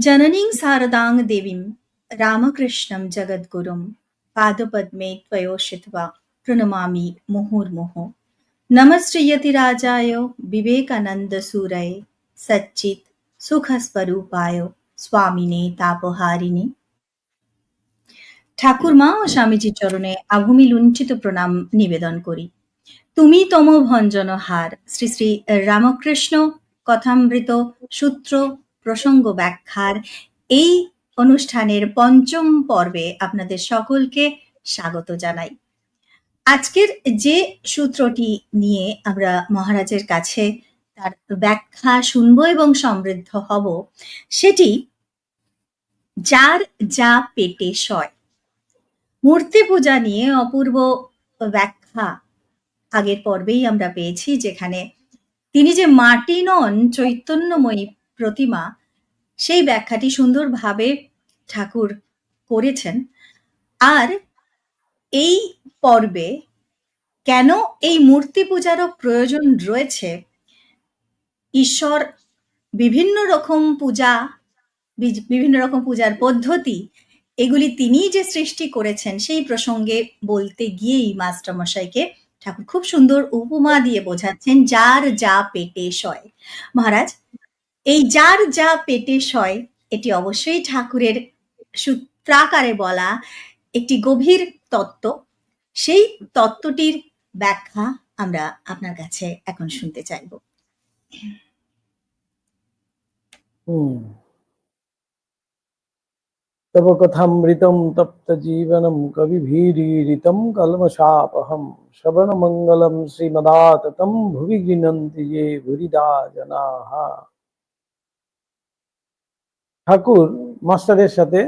জননীং শারদাং দেবীম রামকৃষ্ণম জগদ্গুরুম পাদপদ্মে ত্বয়োষিত্বা প্রণমামি মুহুর্মুহ নমশ্রিয়তি রাজায় বিবেকানন্দ সূরয়ে সচ্চিত সুখস্বরূপায় স্বামিনে তাপহারিণী ঠাকুর মা ও স্বামীজির চরণে আভূমি লুঞ্চিত প্রণাম নিবেদন করি তুমি তম ভঞ্জন হার শ্রী শ্রী রামকৃষ্ণ কথামৃত সূত্র প্রসঙ্গ ব্যাখ্যার এই অনুষ্ঠানের পঞ্চম পর্বে আপনাদের সকলকে স্বাগত জানাই। আজকের যে সূত্রটি নিয়ে আমরা মহারাজের কাছে তার ব্যাখ্যা শুনব এবং সমৃদ্ধ হব, সেটি যার যা পেটে সয়। মূর্তি পূজা নিয়ে অপূর্ব ব্যাখ্যা আগের পর্বেই আমরা পেয়েছি, যেখানে তিনি যে মাটি নন চৈতন্যময়ী প্রতিমা সেই ব্যাখ্যাটি সুন্দরভাবে ঠাকুর করেছেন। আর এই পর্বে কেন এই মূর্তি পূজারও প্রয়োজন রয়েছে? ঈশ্বর বিভিন্ন রকম পূজা বিভিন্ন রকম পূজার পদ্ধতি, এগুলি তিনিই যে সৃষ্টি করেছেন সেই প্রসঙ্গে বলতে গিয়েই মাস্টারমশাইকে ঠাকুর খুব সুন্দর উপমা দিয়ে বোঝাচ্ছেন, যার যা পেটে সয়। মহারাজ এই যার যা পেটে সয়, এটি অবশ্যই ঠাকুরের সূত্রাকারে বলা একটি গভীর তত্ত্ব। সেই তত্ত্বটির ব্যাখ্যা আমরা আপনার কাছে এখন শুনতে চাইব। তব কথামৃতম তপ্ত জীবনম কবিভীরিতম কলমশাপহম শ্রবণমঙ্গলম শ্রীমদাততম ভুবি গৃহন্তি যে ভুরিদা জনাহা ঠাকুর মাস্টারের সাথে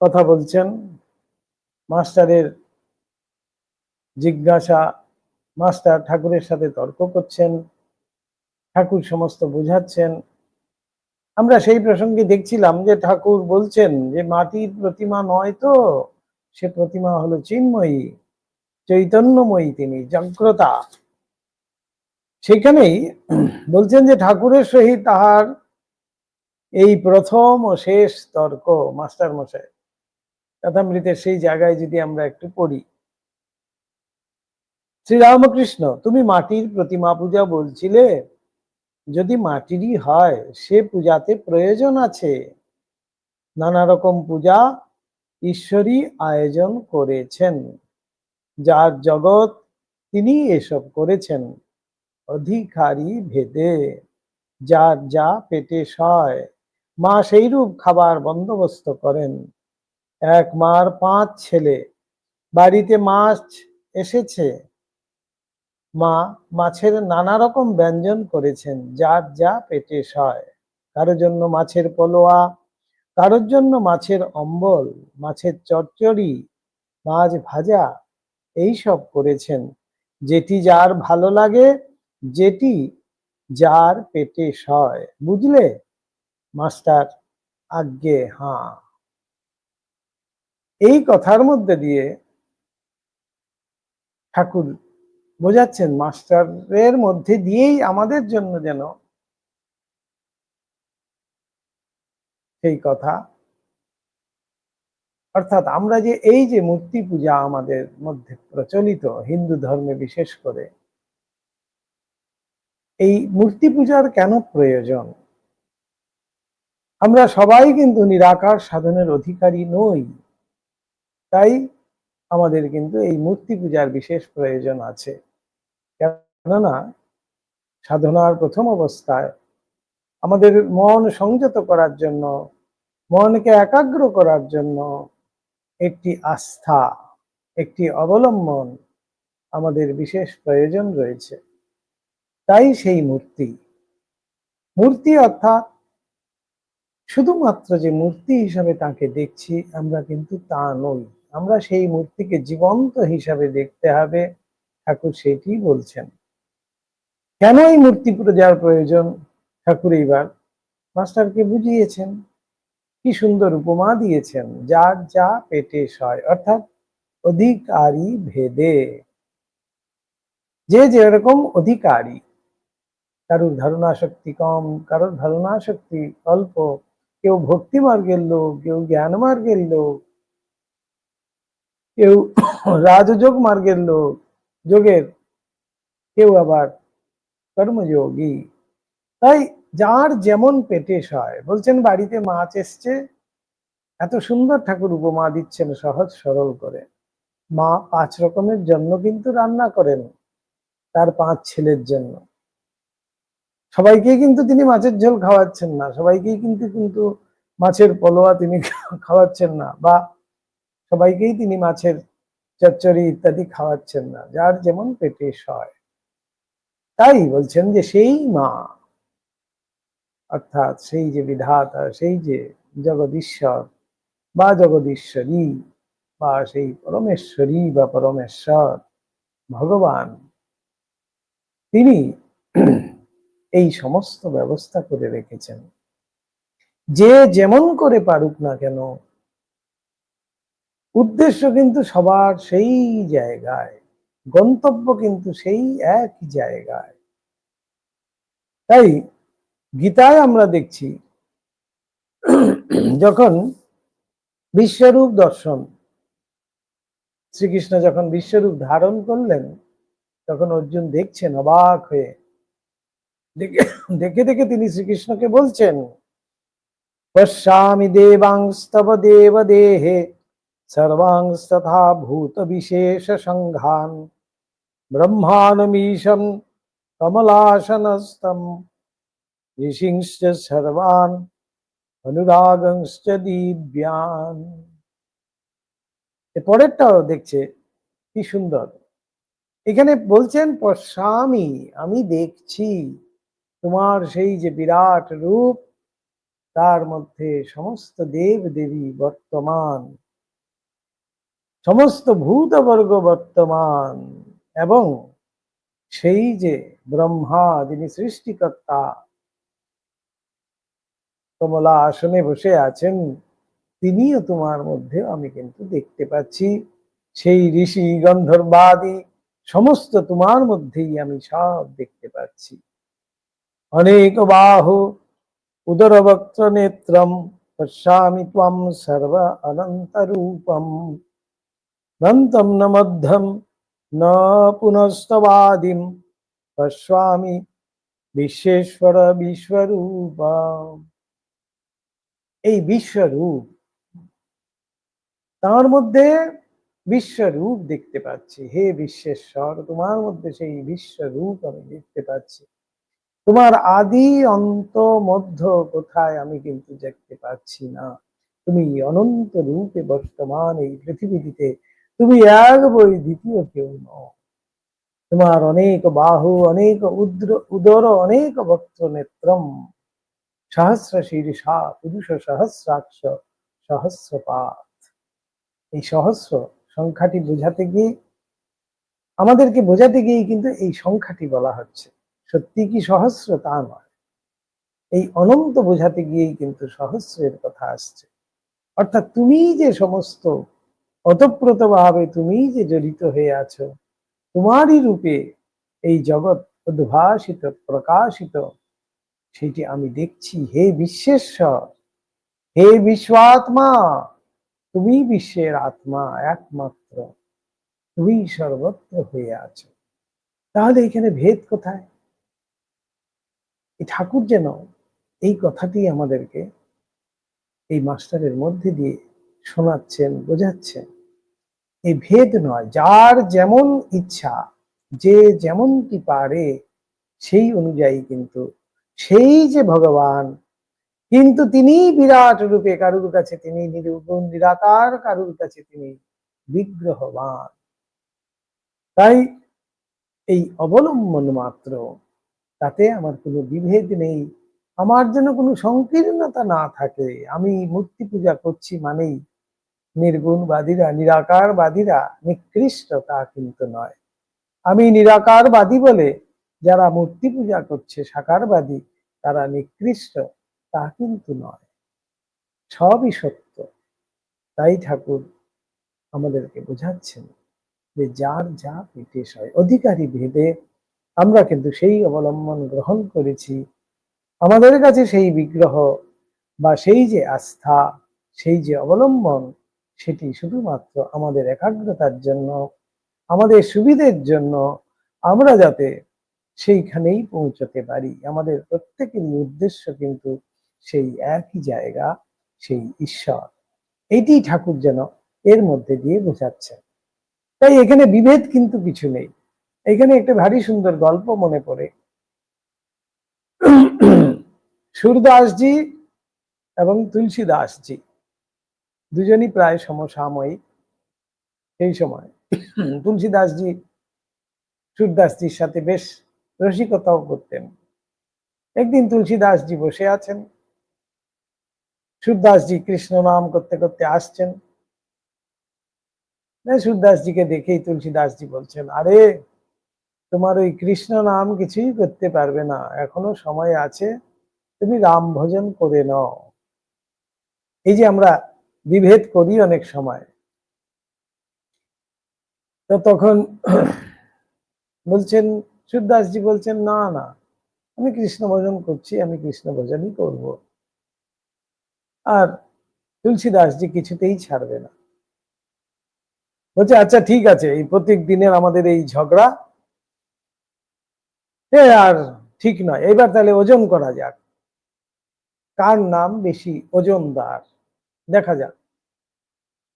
কথা বলছেন, মাস্টারের জিজ্ঞাসা, মাস্টার ঠাকুরের সাথে তর্ক করছেন, ঠাকুর সমস্ত বোঝাচ্ছেন। আমরা সেই প্রসঙ্গে দেখছিলাম যে ঠাকুর বলছেন যে মাটির প্রতিমা নয় তো, সে প্রতিমা হলো চিন্ময়ী, চৈতন্যময়ী তিনি, জাগ্রতা। সেখানেই বলছেন যে ঠাকুরের সহিত তাহার এই প্রথম ও শেষ তর্ক, মাস্টার মশাই। কথামৃতের সেই জায়গায় যদি আমরা একটু পড়ি। শ্রীরামকৃষ্ণ, তুমি মাটির প্রতিমা পূজা বলছিলে? যদি মাটিরই হয়, সে পূজাতে প্রয়োজন আছে। নানা রকম পূজা ঈশ্বরই আয়োজন করেছেন। যার জগৎ তিনি এসব করেছেন। অধিকারী ভেদে, যার যা পেটে সয়, মা সেইরূপ খাবার বন্দোবস্ত করেন। এক মার পাঁচ ছেলে, বাড়িতে মাছ এসেছে। মা মাছের নানা রকম ব্যঞ্জন করেছেন, যার যা পেটে সয়। কারোর জন্য মাছের পলোয়া, কারোর জন্য মাছের অম্বল, মাছের চচ্চড়ি, মাছ ভাজা এই সব করেছেন। যেটি যার ভালো লাগে যেটি যার পেটে সয়। বুঝলে? মাস্টার আজ্ঞে, হাঁ। এই কথার মধ্যে দিয়ে ঠাকুর বোঝাচ্ছেন, মাস্টারের মধ্যে দিয়েই আমাদের জন্য যেন সেই কথা। অর্থাৎ আমরা যে এই যে মূর্তি পূজা আমাদের মধ্যে প্রচলিত হিন্দু ধর্মে বিশেষ করে এই মূর্তি পূজার কেন প্রয়োজন? আমরা সবাই কিন্তু নিরাকার সাধনের অধিকারী নই। তাই আমাদের কিন্তু এই মূর্তি পূজার বিশেষ প্রয়োজন আছে। কেননা সাধনার প্রথম অবস্থায় আমাদের মন সংযত করার জন্য, মনকে একাগ্র করার জন্য একটি আস্থা, একটি অবলম্বন আমাদের বিশেষ প্রয়োজন রয়েছে। তাই সেই মূর্তি। মূর্তি অর্থাৎ শুধুমাত্র যে মূর্তি হিসাবে তাকে দেখছি, আমরা কিন্তু তা নই। আমরা সেই মূর্তিকে জীবন্ত হিসাবে দেখতে হবে, ঠাকুর সেটি বলছেন। কেন এই মূর্তি পূজার প্রয়োজন? ঠাকুর এইবার মাস্টারকে বুঝিয়েছেন, কি সুন্দর উপমা দিয়েছেন, যার যা পেটে সয়, অর্থাৎ অধিকারী ভেদে। যে যেরকম অধিকারী কারুর ধারণা শক্তি কম, কারোর ধারণা শক্তি অল্প, কেউ ভক্তি মার্গের লোক, কেউ জ্ঞান মার্গের লোক, কেউ রাজযোগ মার্গের লোক, যোগের কেউ আবার কর্মযোগী। তাই যার যেমন পেটে হয় বলছেন বাড়িতে মাছ এসছে, এত সুন্দর ঠাকুর উপমা দিচ্ছেন সহজ সরল করে। মা পাঁচ রকমের জন্য কিন্তু রান্না করেন, তার পাঁচ ছেলের জন্য। সবাইকে কিন্তু তিনি মাছের ঝোল খাওয়াচ্ছেন না, সবাইকেই কিন্তু কিন্তু মাছের পলোয়া তিনি খাওয়াচ্ছেন না বা সবাইকেই তিনি মাছের চচ্চড়ি ইত্যাদি খাওয়াচ্ছেন না, যার যেমন পেটে সয়। তাই বলছেন যে সেই মা, অর্থাৎ সেই যে বিধাতা, সেই যে জগদীশ্বর বা জগদীশ্বরী বা সেই পরমেশ্বরী বা পরমেশ্বর ভগবান, তিনি এই সমস্ত ব্যবস্থা করে রেখেছেন। যে যেমন করে পারুক না কেন, উদ্দেশ্য কিন্তু সবার সেই জায়গায়, গন্তব্য কিন্তু সেই একই জায়গায়। তাই গীতায় আমরা দেখছি, যখন বিশ্বরূপ দর্শন, শ্রীকৃষ্ণ যখন বিশ্বরূপ ধারণ করলেন, তখন অর্জুন দেখছেন, অবাক হয়ে দেখে দেখে তিনি শ্রীকৃষ্ণকে বলছেন, পশ্যামি দেবাংস্তব দেব দেহে সর্বাংস্তথা ভূত বিশেষ সংঘান ব্রহ্মাণমীশম কমলাসনস্তম, ঋষিংশ্চ সর্বান অনুরাগংশ্চ দিব্যান। পরেরটাও দেখছে, কি সুন্দর। এখানে বলছেন, পশ্যামি, আমি দেখছি তোমার সেই যে বিরাট রূপ, তার মধ্যে সমস্ত দেব দেবী বর্তমান। সমস্ত ভূতবর্গ বর্তমান এবং সেই যে ব্রহ্মা, যিনি সৃষ্টিকর্তা, কমলা আসনে বসে আছেন, তিনিও তোমার মধ্যে আমি কিন্তু দেখতে পাচ্ছি। সেই ঋষি গন্ধর্বাদী, সমস্ত তোমার মধ্যেই আমি সব দেখতে পাচ্ছি। অনেক বাহু উদরবক্ত নেত্রম পশ্যামি ত্বম সর্ব অনন্ত রূপম নন্তম ন মধ্যম ন পুনস্তবাদিম পশ্যামি বিশ্বেশ্বর বিশ্বরূপ এই বিশ্বরূপ তার মধ্যে বিশ্বরূপ দেখতে পাচ্ছি। হে বিশ্বেশ্বর, তোমার মধ্যে সেই বিশ্বরূপ আমি দেখতে পাচ্ছি। তোমার আদি অন্ত মধ্য কোথায় আমি কিন্তু দেখতে পাচ্ছি না। তুমি অনন্ত রূপে বর্তমান এই পৃথিবীতে তুমি এক বই দ্বিতীয় কেউ নও। তোমার অনেক বাহু, অনেক উদ্র, উদর, অনেক বক্ত নেত্রম। সহস্র শীর্ষা পুরুষ সহস্রাক্ষ সহস্রপাত। এই সহস্র সংখ্যাটি বোঝাতে গিয়ে, আমাদেরকে বোঝাতে গিয়ে কিন্তু এই সংখ্যাটি বলা হচ্ছে। সত্যি কি সহস্র? তা নয়। এই অনন্ত বোঝাতে গিয়েই কিন্তু সহস্রের কথা আসছে। অর্থাৎ তুমি যে সমস্ত অতপ্রত ভাবে তুমি যে জড়িত হয়ে আছো, তোমারই রূপে এই জগৎ উদ্ভাসিত, প্রকাশিত, সেটি আমি দেখছি। হে বিশ্বেশ্বর, হে বিশ্বাত্মা তুমি বিশ্বের আত্মা একমাত্র। তুমি সর্বত্র হয়ে আছো। তাহলে এখানে ভেদ কোথায়? এই ঠাকুর যেন এই কথাটি আমাদেরকে এই মাস্টারের মধ্যে দিয়ে শোনাচ্ছেন, বোঝাচ্ছেন। এই ভেদ নয়, যার যেমন ইচ্ছা, যে যেমনটি পারে, সেই অনুযায়ী কিন্তু, সেই যে ভগবান, কিন্তু তিনি বিরাট রূপে কারুর কাছে তিনি নিরূপণ নিরাকার কারুর কাছে তিনি বিগ্রহবান। তাই এই অবলম্বন মাত্র তাতে আমার কোনো বিভেদ নেই। আমার যেন কোনো সংকীর্ণতা না থাকে। আমি মূর্তি পূজা করছি মানেই নির্গুণবাদীরা, নিরাকারবাদীরা নিকৃষ্ট তা কিন্তু নয়। আমি নিরাকারবাদী বলে যারা মূর্তি পূজা করছে, সাকারবাদী, তারা নিকৃষ্ট, তা কিন্তু নয়। সবই সত্য। তাই ঠাকুর আমাদেরকে বোঝাচ্ছেন যে যার যা পেটে হয় অধিকারী ভেদে আমরা কিন্তু সেই অবলম্বন গ্রহণ করেছি। আমাদের কাছে সেই বিগ্রহ বা সেই যে আস্থা, সেই যে অবলম্বন, সেটি শুধুমাত্র আমাদের একাগ্রতার জন্য, আমাদের সুবিধের জন্য আমরা যাতে সেইখানেই পৌঁছতে পারি। আমাদের প্রত্যেকেরই উদ্দেশ্য কিন্তু সেই একই জায়গা, সেই ঈশ্বর। এইটি ঠাকুর যেন এর মধ্যে দিয়ে বোঝাচ্ছে তাই এখানে বিভেদ কিন্তু কিছু নেই। এখানে একটা ভারী সুন্দর গল্প মনে পড়ে। সুরদাসজি এবং তুলসী দাসজি দুজনই প্রায় সমসাময়িক সেই সময়। তুলসী দাসজি সুরদাসজির সাথে বেশ রসিকতাও করতেন। একদিন তুলসী দাসজি বসে আছেন। সুরদাসজি কৃষ্ণ নাম করতে করতে আসছেন। সুরদাসজিকে দেখেই তুলসী দাসজি বলছেন, আরে তোমার ওই কৃষ্ণ নাম কিছুই করতে পারবে না। এখনও সময় আছে, তুমি রাম ভোজন করে নাও। এই যে আমরা বিভেদ করি অনেক সময়। তো তখন বলছেন, সুরদাসজি বলছেন, না না, আমি কৃষ্ণ ভোজন করছি, আমি কৃষ্ণ ভোজনই করব। আর তুলসী দাসজি কিছুতেই ছাড়বে না। বলছে আচ্ছা ঠিক আছে, এই প্রত্যেক দিনের আমাদের এই ঝগড়া এ আর ঠিক নয়। এবার তাহলে ওজন করা যাক। কার নাম বেশি ওজনদার? দেখা যাক।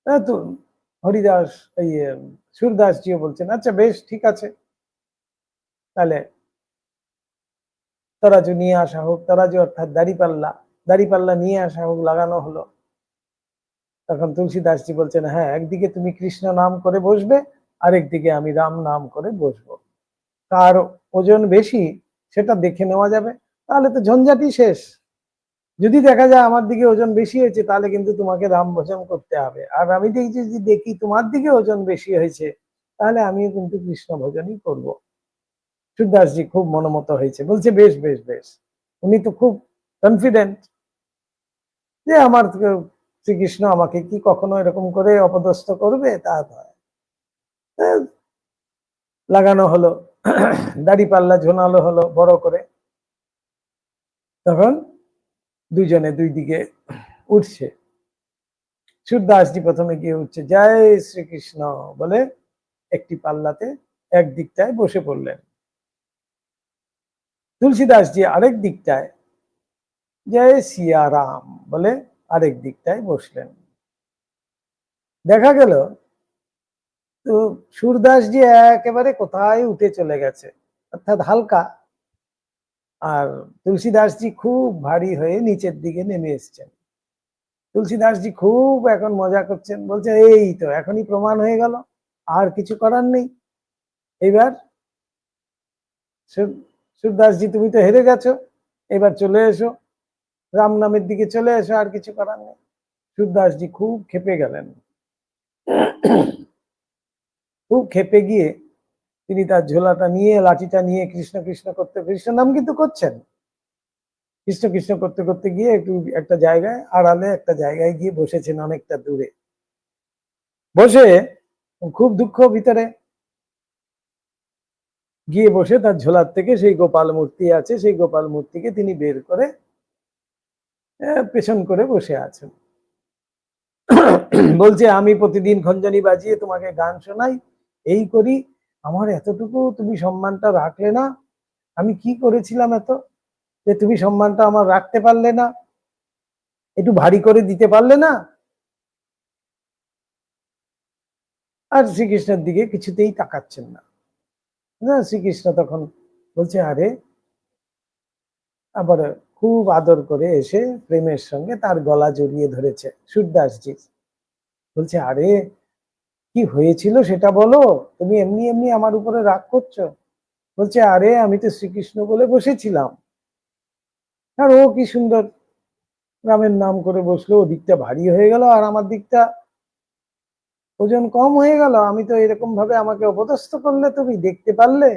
হ্যাঁ তো হরিদাস, এই সুরদাসজিও বলছেন আচ্ছা বেশ, ঠিক আছে। তাহলে তরাজু নিয়ে আসা হোক। তরাজু অর্থাৎ দাড়িপাল্লা। দাড়িপাল্লা নিয়ে আসা হোক, লাগানো হলো। তখন তুলসীদাসজি বলছেন হ্যাঁ একদিকে তুমি কৃষ্ণ নাম করে বসবে, আরেকদিকে আমি রাম নাম করে বসবো। কার ওজন বেশি সেটা দেখে নেওয়া যাবে। তাহলে তো ঝঞ্ঝাটি শেষ। যদি দেখা যায় আমার দিকে ওজন বেশি হয়েছে, তাহলে কিন্তু তোমাকে রাম ভোজন করতে হবে। আর আমি দেখছি যদি দেখি তোমার দিকে ওজন বেশি হয়েছে, তাহলে আমিও কিন্তু কৃষ্ণ ভোজনই করব। সুদাসজি খুব মনোমত হয়েছে। বলছে, বেশ বেশ বেশ। উনি তো খুব কনফিডেন্ট যে আমার শ্রীকৃষ্ণ আমাকে কি কখনো এরকম করে অপদস্থ করবে? তা লাগানো হলো। দাড়ি পাল্লা ঝোনালো হলো, বড় করে। তখন দুজনে দুই দিকে উঠছে। সুরদাসজি প্রথমে গিয়ে উঠছে, জয় শ্রীকৃষ্ণ বলে একটি পাল্লাতে এক দিকটায় বসে পড়লেন। তুলসীদাসজি আরেক দিকটায়, জয় সিয়ারাম বলে আরেক দিকটায় বসলেন। দেখা গেল তো সুরদাস সুরদাসজি একেবারে কোথায় উঠে চলে গেছে, অর্থাৎ হালকা। আর তুলসীদাসজি খুব ভারী হয়ে নিচের দিকে নেমে এসছেন। তুলসীদাসজি খুব এখন মজা করছেন, বলছে, এই তো এখনই প্রমাণ হয়ে গেল, আর কিছু করার নেই। এবার সুরদাসজি, তুমি তো হেরে গেছো, এবার চলে এসো, রাম নামের দিকে চলে এসো, আর কিছু করার নেই। সুরদাসজি খুব খেপে গেলেন। খুব খেপে গিয়ে তিনি তার ঝোলাটা নিয়ে, লাঠিটা নিয়ে কৃষ্ণ কৃষ্ণ করতে, কৃষ্ণ নাম কিন্তু করছেন। কৃষ্ণ কৃষ্ণ করতে করতে গিয়ে একটু একটা জায়গায়, আড়ালে একটা জায়গায় গিয়ে বসেছেন অনেকটা দূরে। বসে খুব দুঃখ ভিতরে গিয়ে বসে তার ঝোলার থেকে সেই গোপাল মূর্তি আছে, সেই গোপাল মূর্তিকে তিনি বের করে পেছন করে বসে আছেন। বলছে, আমি প্রতিদিন খঞ্জনি বাজিয়ে তোমাকে গান শোনাই এই করি, আমার এতটুকু তুমি সম্মানটা রাখলে না, আমি কি করেছিলাম এত? যে তুমি সম্মানটা আমার রাখতে পারলে না, একটু ভারী করে দিতে পারলে না? আর শ্রীকৃষ্ণের দিকে কিছুতেই তাকাচ্ছেন না। না, শ্রীকৃষ্ণ তখন বলছে, আরে! আবার খুব আদর করে এসে প্রেমের সঙ্গে তার গলা জড়িয়ে ধরেছে, সুরদাসজি। বলছে, আরে কি হয়েছিল সেটা বলো? তুমি এমনি এমনি আমার উপরে রাগ করছ? বলছে, আরে, আমি তো শ্রীকৃষ্ণ বলে বসেছিলাম। আর ও কি সুন্দর রামের নাম করে বসল ও দিকটা ভারী হয়ে গেল আর আমার দিকটা ওজন কম হয়ে গেল। আমি তো এরকম ভাবে আমাকে অপদস্থ করলে তুমি দেখতে পারলে?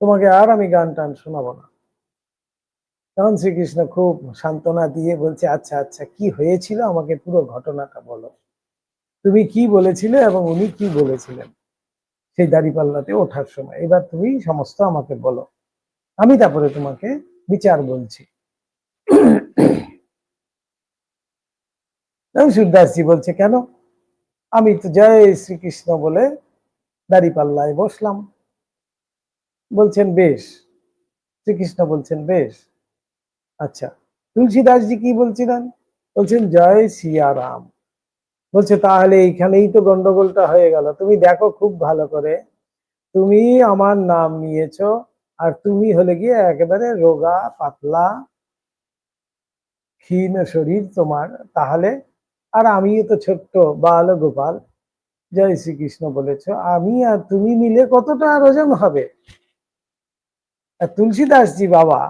তোমাকে আর আমি গান টান শোনাবো না। তখন শ্রীকৃষ্ণ খুব সান্ত্বনা দিয়ে বলছে আচ্ছা আচ্ছা কি হয়েছিল? আমাকে পুরো ঘটনাটা বলো। তুমি কি বলেছিলে এবং উনি কি বলেছিলেন? সেই দাড়িপাল্লাতে ওঠার সময়। এবার তুমি সমস্ত আমাকে বলো। আমি তারপরে তোমাকে বিচার বলছি। সুরদাসজি বলছে, কেন? আমি তো জয় শ্রীকৃষ্ণ বলে দাড়িপাল্লায় বসলাম। বলছেন, বেশ। শ্রীকৃষ্ণ বলছেন, বেশ। আচ্ছা। তুলসীদাসজি কি বলছিলেন? বলছেন, জয় সিয়ারাম। বলছে, তাহলে এইখানেই তো গন্ডগোলটা হয়ে গেল। তুমি দেখো খুব ভালো করে। তুমি আমার নাম নিয়েছো আর তুমি হলে গিয়ে একেবারে রোগা, পাতলা, ক্ষীণ শরীর তোমার। তাহলে আর আমিও তো ছোট্ট বাল গোপাল জয় শ্রীকৃষ্ণ বলেছ। আমি আর তুমি মিলে কতটা আর ওজন হবে তুলসীদাসজি বাবা,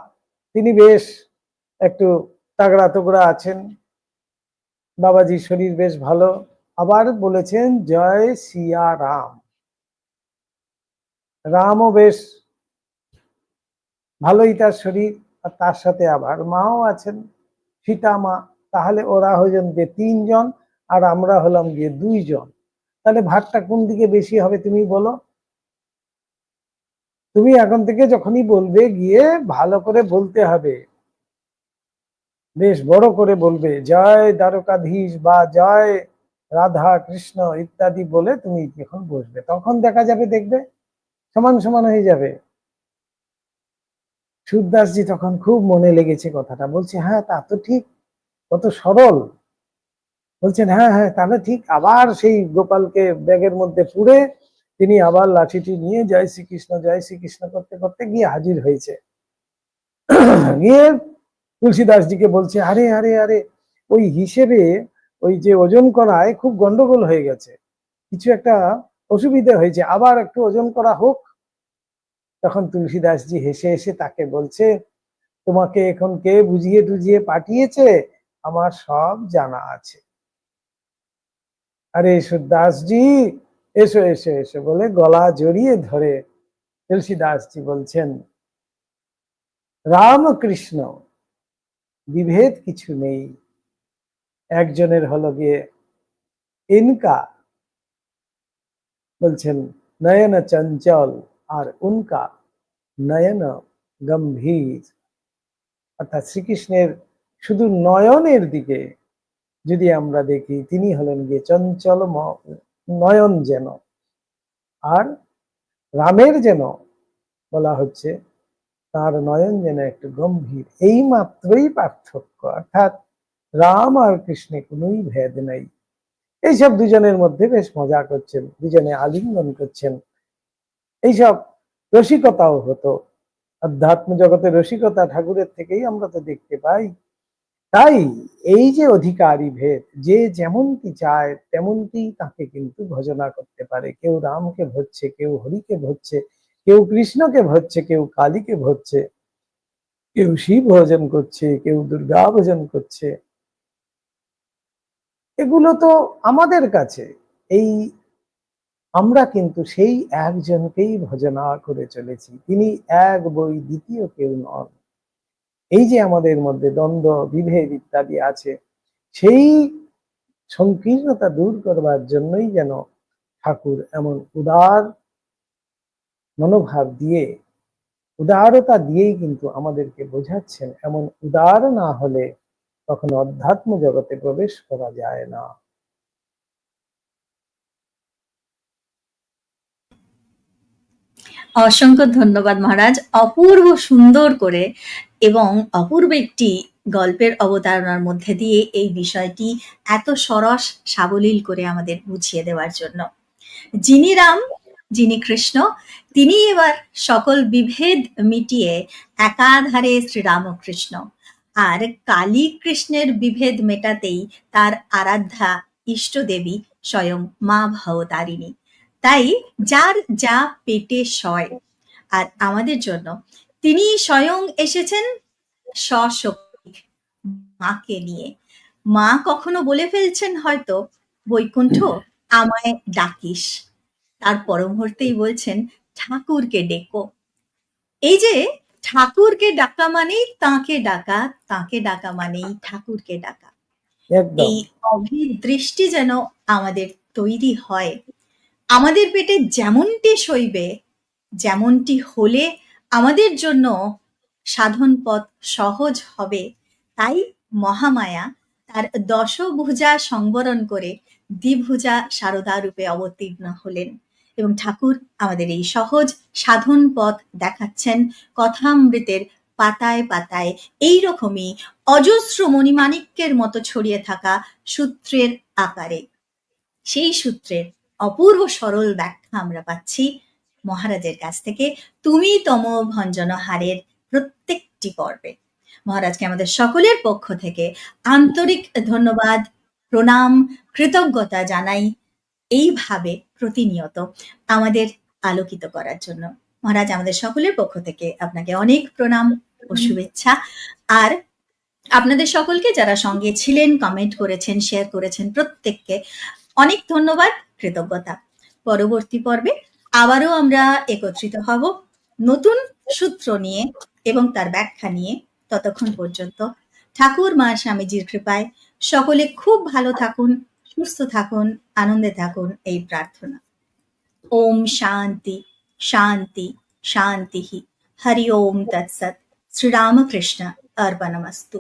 তিনি বেশ একটু তাগড়া তোগড়া আছেন। বাবাজির শরীর বেশ ভালো। আবার বলেছেন, জয় সিয়া রাম। রামও বেশ ভালোই তার শরীর। আর তার সাথে আবার মাও আছেন সীতা মা তাহলে ওরা হলেন যে তিনজন, আর আমরা হলাম গিয়ে দুইজন। তাহলে ভাতটা কোন দিকে বেশি হবে তুমি বলো? তুমি এখন থেকে যখনই বলবে, গিয়ে ভালো করে বলতে হবে। বেশ বড় করে বলবে, জয় দ্বারকাধীশ বা জয় রাধা কৃষ্ণ ইত্যাদি বলে তুমি যখন বসবে। তখন দেখা যাবে, দেখবে সমান সমান হয়ে যাবে। সুরদাসজি তখন খুব মনে লেগেছে কথাটা। বলছে হ্যাঁ তা তো ঠিক কত সরল। বলছেন হ্যাঁ হ্যাঁ তাহলে ঠিক। আবার সেই গোপালকে ব্যাগের মধ্যে পুড়ে তিনি আবার লাঠিটি নিয়ে জয় শ্রীকৃষ্ণ জয় শ্রীকৃষ্ণ করতে করতে গিয়ে হাজির হয়েছে। গিয়ে তুলসীদাসজিকে বলছে, আরে আরে আরে, ওই হিসেবে ওই যে ওজন করায় খুব গন্ডগোল হয়ে গেছে। কিছু একটা অসুবিধা হয়েছে, আবার একটু ওজন করা হোক। তখন তুলসীদাসজি হেসে হেসে তাকে বলছে, তোমাকে এখন কে বুঝিয়ে টুজিয়ে পাঠিয়েছে? আমার সব জানা আছে। আরে, সুরদাসজি, এসো এসো এসো, বলে গলা জড়িয়ে ধরে তুলসীদাসজি বলছেন, রামকৃষ্ণ বিভেদ কিছু নেই। একজনের হলো গিয়ে ইনকা, বলছেন, নয়ন চঞ্চল, আর উনকা, নয়ন গম্ভীর। অর্থাৎ শ্রীকৃষ্ণের শুধু নয়নের দিকে যদি আমরা দেখি, তিনি হলেন গিয়ে চঞ্চল নয়ন যেন, আর রামের যেন বলা হচ্ছে তার নয়ন যেন একটু গম্ভীর। এই মাত্রই পার্থক্য, অর্থাৎ রাম আর কৃষ্ণে কোনোই ভেদ নাই। এইসব দুজনের মধ্যে বেশ মজা করছেন, দুজনে আলিঙ্গন করছেন। এইসব রসিকতাও হতো। আধ্যাত্ম জগতে রসিকতা ঠাকুরের থেকেই আমরা তো দেখতে পাই। তাই এই যে অধিকারী ভেদ, যে যেমনটি চায় তেমনটি তাকে কিন্তু ভজনা করতে পারে। কেউ রামকে ভজছে কেউ হরিকে ভজছে কেউ কৃষ্ণকে ভজছে কেউ কালীকে ভজছে কেউ শিব ভজন করছে, কেউ দুর্গা ভজন করছে। এগুলো তো আমাদের কাছে। এই আমরা কিন্তু সেই একজনকেই ভজনা করে চলেছি। তিনি এক বই দ্বিতীয় কেউ নন। এই যে আমাদের মধ্যে দ্বন্দ্ব, বিভেদ ইত্যাদি আছে, সেই সংকীর্ণতা দূর করবার জন্যই যেন ঠাকুর এমন উদার মনোভাব দিয়ে, উদারতা দিয়েই কিন্তু আমাদেরকে বোঝাচ্ছেন, এমন উদার না হলে তখন অধ্যাত্ম জগতে প্রবেশ করা যায় না। অসংখ্য ধন্যবাদ মহারাজ। অপূর্ব সুন্দর করে এবং অপূর্ব একটি গল্পের অবতারণার মধ্যে দিয়ে এই বিষয়টি এত সরস সাবলীল করে আমাদের বুঝিয়ে দেওয়ার জন্য। যিনি রাম যিনি কৃষ্ণ, তিনি এবার সকল বিভেদ মিটিয়ে একাধারে শ্রীরামকৃষ্ণ। আর কালী কৃষ্ণের বিভেদ মেটাতেই তার আরাধ্যা ইষ্টদেবী স্বয়ং মা ভবতারিণী। তাই যার যা পেটে সয়। আর আমাদের জন্য তিনি স্বয়ং এসেছেন সশক্তি মাকে নিয়ে। মা কখনো বলে ফেলছেন হয়তো, বৈকুণ্ঠ, আমায় ডাকিস। তার পর মুহূর্তেই বলছেন ঠাকুরকে ডেকো। এই যে ঠাকুরকে ডাকা মানেই তাকে ডাকা তাকে ডাকা মানেই ঠাকুরকে ডাকা। এই অভিদৃষ্টি যেন আমাদের তৈরি হয়। আমাদের পেটে যেমনটি সইবে যেমনটি হলে আমাদের জন্য সাধন পথ সহজ হবে। তাই মহামায়া তার দশভুজা সংবরণ করে দ্বিভুজা সারদা রূপে অবতীর্ণ হলেন। এবং ঠাকুর আমাদের এই সহজ সাধন পথ দেখাচ্ছেন কথামৃতের পাতায় পাতায়। এই রকমই অজস্র মণিমাণিক্যের মতো ছড়িয়ে থাকা সূত্রের আকারে। সেই সূত্রের অপূর্ব সরল ব্যাখ্যা আমরা পাচ্ছি মহারাজের কাছ থেকে তুমি তম ভঞ্জন হারের প্রত্যেকটি পর্বে। মহারাজকে আমাদের সকলের পক্ষ থেকে আন্তরিক ধন্যবাদ, প্রণাম, কৃতজ্ঞতা জানাই এইভাবে প্রতিনিয়ত আমাদের আলোকিত করার জন্য। মহারাজ আমাদের সকলের পক্ষ থেকে আপনাকে অনেক প্রণাম ও শুভেচ্ছা। আর আপনাদের সকলকে যারা সঙ্গে ছিলেন কমেন্ট করেছেন শেয়ার করেছেন প্রত্যেককে অনেক ধন্যবাদ কৃতজ্ঞতা। পরবর্তী পর্বে আবারও আমরা একত্রিত হব নতুন সূত্র নিয়ে এবং তার ব্যাখ্যা নিয়ে ততক্ষণ পর্যন্ত। ঠাকুর মা স্বামীজির কৃপায় সকলে খুব ভালো থাকুন। সুস্থ থাকুন, আনন্দে থাকুন এই প্রার্থনা। ওম শান্তি শান্তি শান্তি হরি ওম তৎসৎ। শ্রীরামকৃষ্ণ। অর্পণমস্তু।